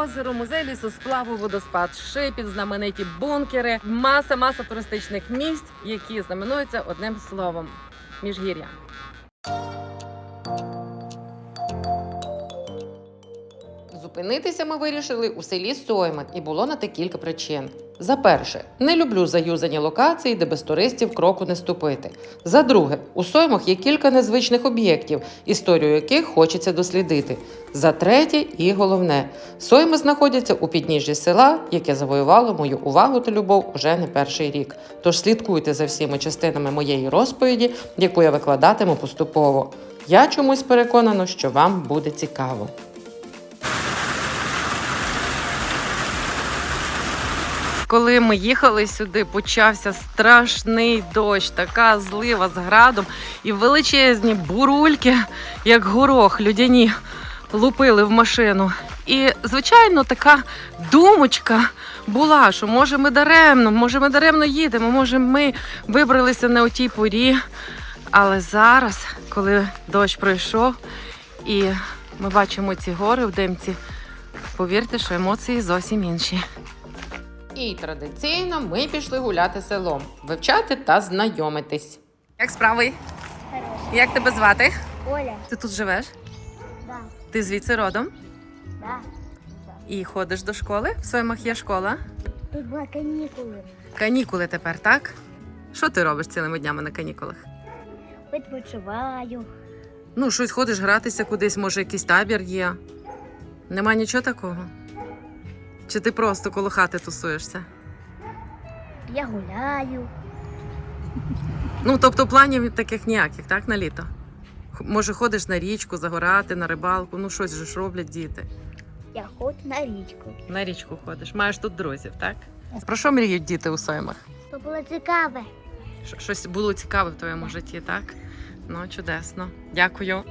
озеро, музей лісосплаву, водоспад Шипіт, знамениті бункери, маса маса туристичних місць, які знаменуються одним словом міжгір'я. Зупинитися ми вирішили у селі Сойман, і було на те кілька причин. За перше, не люблю заюзані локації, де без туристів кроку не ступити. За друге, у Соймах є кілька незвичних об'єктів, історію яких хочеться дослідити. За третє, і головне, Сойми знаходяться у підніжжі села, яке завоювало мою увагу та любов уже не перший рік. Тож слідкуйте за всіма частинами моєї розповіді, яку я викладатиму поступово. Я чомусь переконана, що вам буде цікаво. Коли ми їхали сюди, почався страшний дощ, така злива з градом і величезні бурульки, як горох, людяні, лупили в машину. І, звичайно, така думочка була, що може ми даремно, може ми даремно їдемо, може ми вибралися не у тій порі. Але зараз, коли дощ пройшов і ми бачимо ці гори в димці, повірте, що емоції зовсім інші. І традиційно ми пішли гуляти селом, вивчати та знайомитись. Як справи? Як тебе звати? Оля, Ти тут живеш? да, Ти звідси родом да. і ходиш до школи? В Соймах є школа. Тут були канікули. Канікули тепер, так? Що ти робиш цілими днями на канікулах? Відпочиваю. Ну, щось ходиш гратися кудись, може, якийсь табір є. Нема нічого такого? Чи ти просто коло хати тусуєшся? Я гуляю. Ну, тобто планів таких ніяких, так, на літо? Може, ходиш на річку, загорати, на рибалку, ну щось же ж роблять діти. Я ходжу на річку. На річку ходиш, маєш тут друзів, так? Про що мріють діти у Соймах? То було цікаве. Щось було цікаве в твоєму житті, так? Ну, чудесно. Дякую.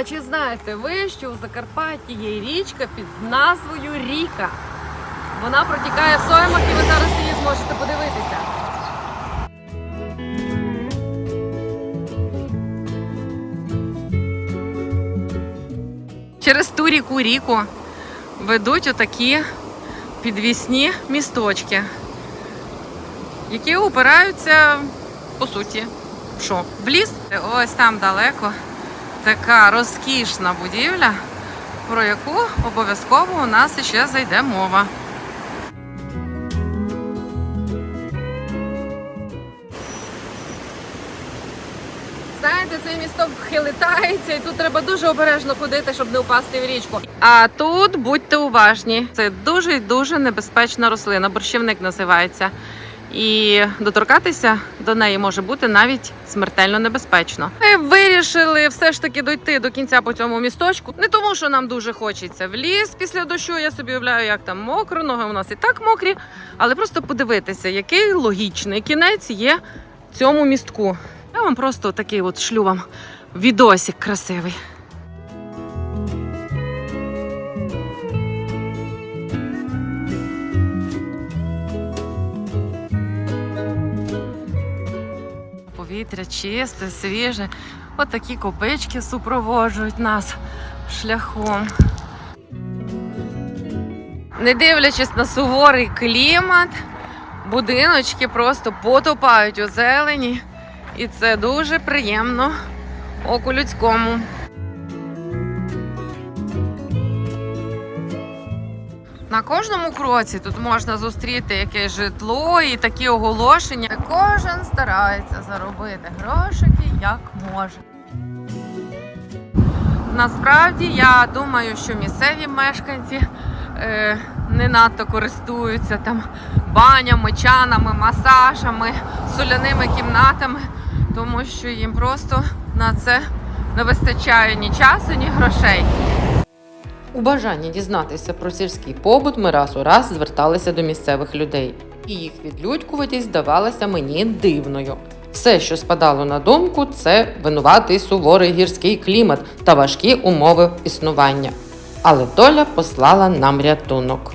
А чи знаєте ви, що у Закарпатті є річка під назвою Ріка? Вона протікає в Соймах і ви зараз її зможете подивитися. Через ту ріку ріку ведуть отакі підвісні місточки, які опираються, по суті, в що? В ліс. Ось там далеко така розкішна будівля, про яку обов'язково у нас ще зайде мова. Знаєте, цей місток хилитається, і тут треба дуже обережно ходити, щоб не впасти в річку. А тут будьте уважні. Це дуже і дуже небезпечна рослина, борщівник називається. І доторкатися до неї може бути навіть смертельно небезпечно. Ми вирішили все ж таки дойти до кінця по цьому місточку. Не тому, що нам дуже хочеться в ліс після дощу. Я собі уявляю, як там мокро, ноги у нас і так мокрі, але просто подивитися, який логічний кінець є цьому містку. Я вам просто такий от шлю вам відосик красивий. Повітря чисте, свіже. От такі копички супроводжують нас шляхом. Не дивлячись на суворий клімат, будиночки просто потопають у зелені. І це дуже приємно оку людському. На кожному кроці тут можна зустріти якесь житло і такі оголошення. Кожен старається заробити грошики як може. Насправді я думаю, що місцеві мешканці е, не надто користуються там банями, чанами, масажами, соляними кімнатами, тому що їм просто на це не вистачає ні часу, ні грошей. У бажанні дізнатися про сільський побут ми раз у раз зверталися до місцевих людей, і їх відлюдькуватість здавалася мені дивною. Все, що спадало на думку, це винуватий суворий гірський клімат та важкі умови існування. Але доля послала нам рятунок.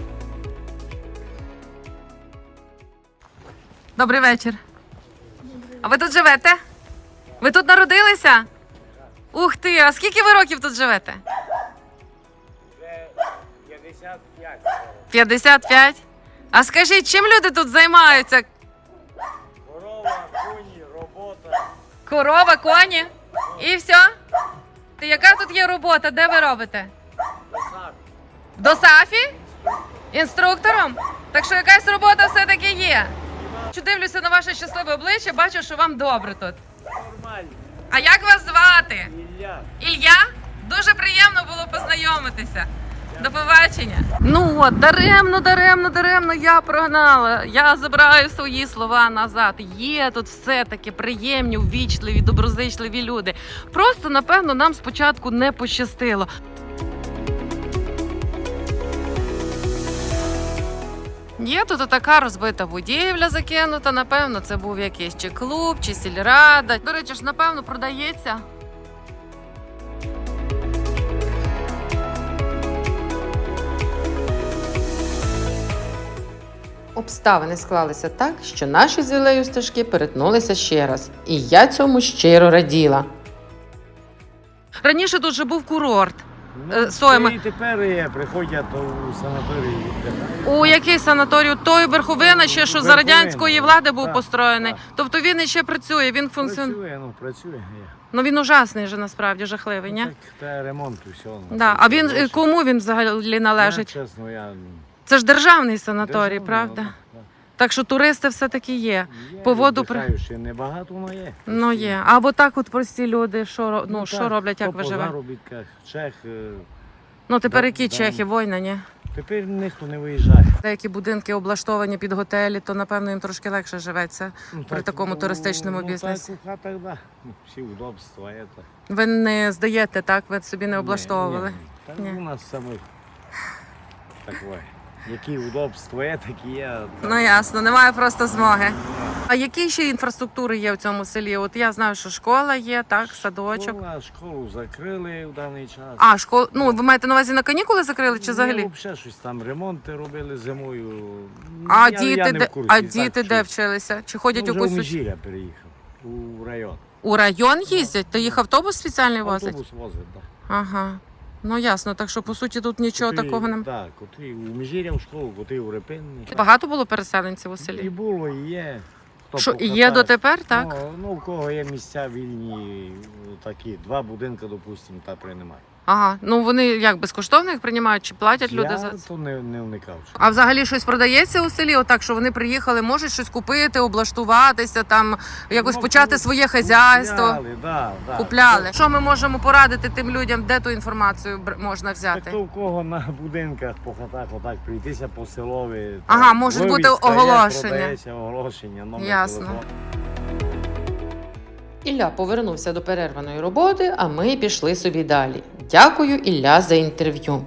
Добрий вечір. А ви тут живете? Ви тут народилися? Ух ти! А скільки ви років тут живете? Вже 55 55? А скажіть, чим люди тут займаються? Корова, коні, робота. Корова, коні? І все? Ти яка тут є робота? Де ви робите? Посад. До Сафі? Інструктором? Так що якась робота все-таки є. Що дивлюся на ваше щасливе обличчя, бачу, що вам добре тут. Нормально. А як вас звати? Ілля. Ілля? Дуже приємно було познайомитися. До побачення. Ну от, даремно, даремно, даремно я прогнала. Я забираю свої слова назад. Є тут все-таки приємні, ввічливі, доброзичливі люди. Просто, напевно, нам спочатку не пощастило. Є тут така розбита будівля закинута. Напевно, це був якийсь чи клуб, чи сільрада. До речі ж, напевно, продається. Обставини склалися так, що наші з Ілею стежки перетнулися ще раз, і я цьому щиро раділа. Раніше тут же був курорт. Е. Ну, І тепер є, приходять у санаторії. У який санаторій? Той верховина, ще що за Верховина, радянської влади був так, построєний. так. Тобто він іще працює, він функціонує. Працює, ну працює. Є. Ну він ужасний же насправді жахливий, ні? Так, та ремонт і все. Да. А він е, кому він взагалі належить? Я, чесно, я... Це ж державний санаторій, Державний, правда? ну, так, Так що туристи все-таки є. Є, По воду при- віддихаю, ще небагато, є. Ну є. Або так, от прості люди, що ро- ну, так, роблять, як хто по виживають? заробітках, чех. е, Ну тепер Да, які да. чехи, війна, ні? Тепер ніхто не виїжджає. Деякі будинки облаштовані під готелі, то напевно їм трошки легше живеться. Ну, При такому туристичному ну, бізнесі. Так, у хатах, да. Ну, всі удобства. Это. Ви не здаєте, так? Ви собі не облаштовували. Ні, ні, ні. Ні. У нас самих таке. Які удобства є, такі є. Ну ясно, немає просто змоги. А які ще інфраструктури є в цьому селі? От я знаю, що школа є, так, садочок. Школа, школу закрили в даний час. А, школ... ну ви маєте на увазі на канікули закрили чи взагалі? Ну, взагалі щось там ремонти робили зимою. А Я- діти, я не де... в курсі, а так, діти що- де вчилися? Чи ходять ну, у вже в якусь Межіря переїхав у район. у район їздять? То їх автобус спеціальний возить? Автобус возить, так. Ага. Ну ясно, так що по суті тут нічого такого немає. Так, котрі у міжірям в школу, котрі у Репинні. Багато було переселенців у селі? І було, і є. Хто Що і є дотепер, так? Ну, ну, у кого є місця вільні, такі, два будинки, допустимо, та приймає. Ага. Ну вони як безкоштовно їх приймають чи платять люди Я за це? то не, не вникав. А взагалі щось продається у селі? Отак, що вони приїхали, можуть щось купити, облаштуватися, там якось Ну, почати своє хазяйство. Купляли, да, да. Купляли. Що ми можемо порадити тим людям, де ту інформацію бр- можна Так взяти? то в кого на будинках по хатах отак прийтися по селові. Ага, так, можуть бути вивіска є, оголошення. продається оголошення, номер Ясно. телефону. Ілля повернувся до перерваної роботи, а ми пішли собі далі. Дякую, Ілля, за інтерв'ю.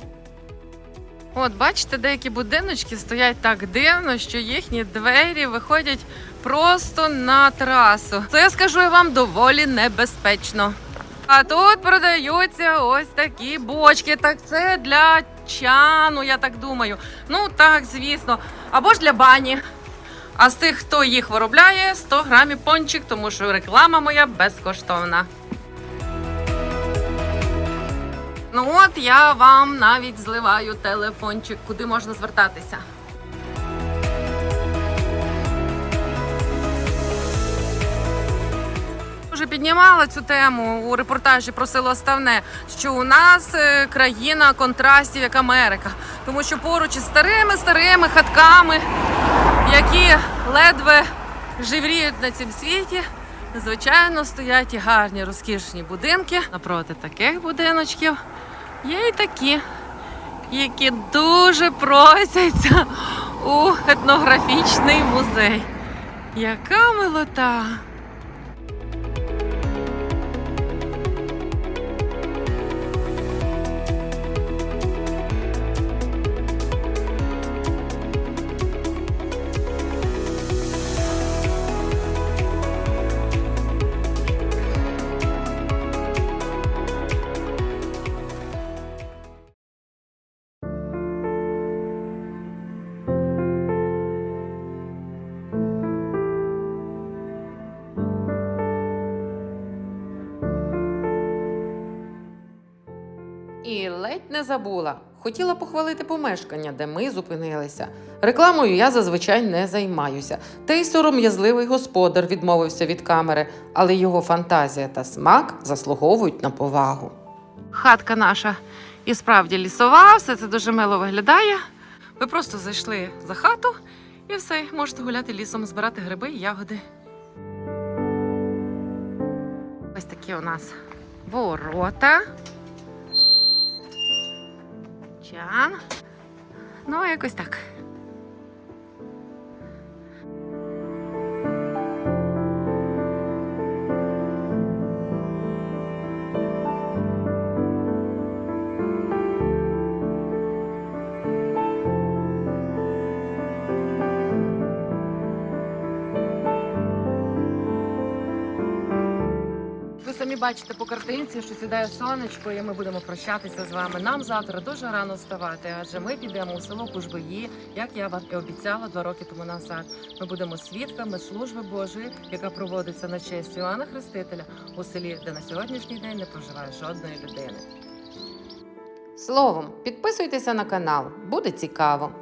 От бачите, деякі будиночки стоять так дивно, що їхні двері виходять просто на трасу. Це я скажу вам доволі небезпечно. А тут продаються ось такі бочки. Так це для чану, я так думаю. Ну так, звісно. Або ж для бані. А з тих, хто їх виробляє, 100 грамів пончик, тому що реклама моя безкоштовна. Ну от я вам навіть зливаю телефончик, куди можна звертатися. Вже піднімала цю тему у репортажі про село Ставне, що у нас е, країна контрастів, як Америка, тому що поруч із старими старими хатками, які ледве живріють на цім світі, звичайно, стоять і гарні розкішні будинки. Напроти таких будиночків є і такі, які дуже просяться у етнографічний музей. Яка милота! І ледь не забула. Хотіла похвалити помешкання, де ми зупинилися. Рекламою я зазвичай не займаюся. Та й сором'язливий господар відмовився від камери, але його фантазія та смак заслуговують на повагу. Хатка наша і справді лісова, все це дуже мило виглядає. Ви просто зайшли за хату і все, можете гуляти лісом, збирати гриби і ягоди. Ось такі у нас ворота. Чан. Ну, якось так. Самі бачите по картинці, що сідає сонечко, і ми будемо прощатися з вами. Нам завтра дуже рано вставати, адже ми підемо у село Кужбої, як я вам і обіцяла два роки тому назад. Ми будемо свідками служби Божої, яка проводиться на честь Іоанна Хрестителя у селі, де на сьогоднішній день не проживає жодної людини. Словом, підписуйтеся на канал, буде цікаво.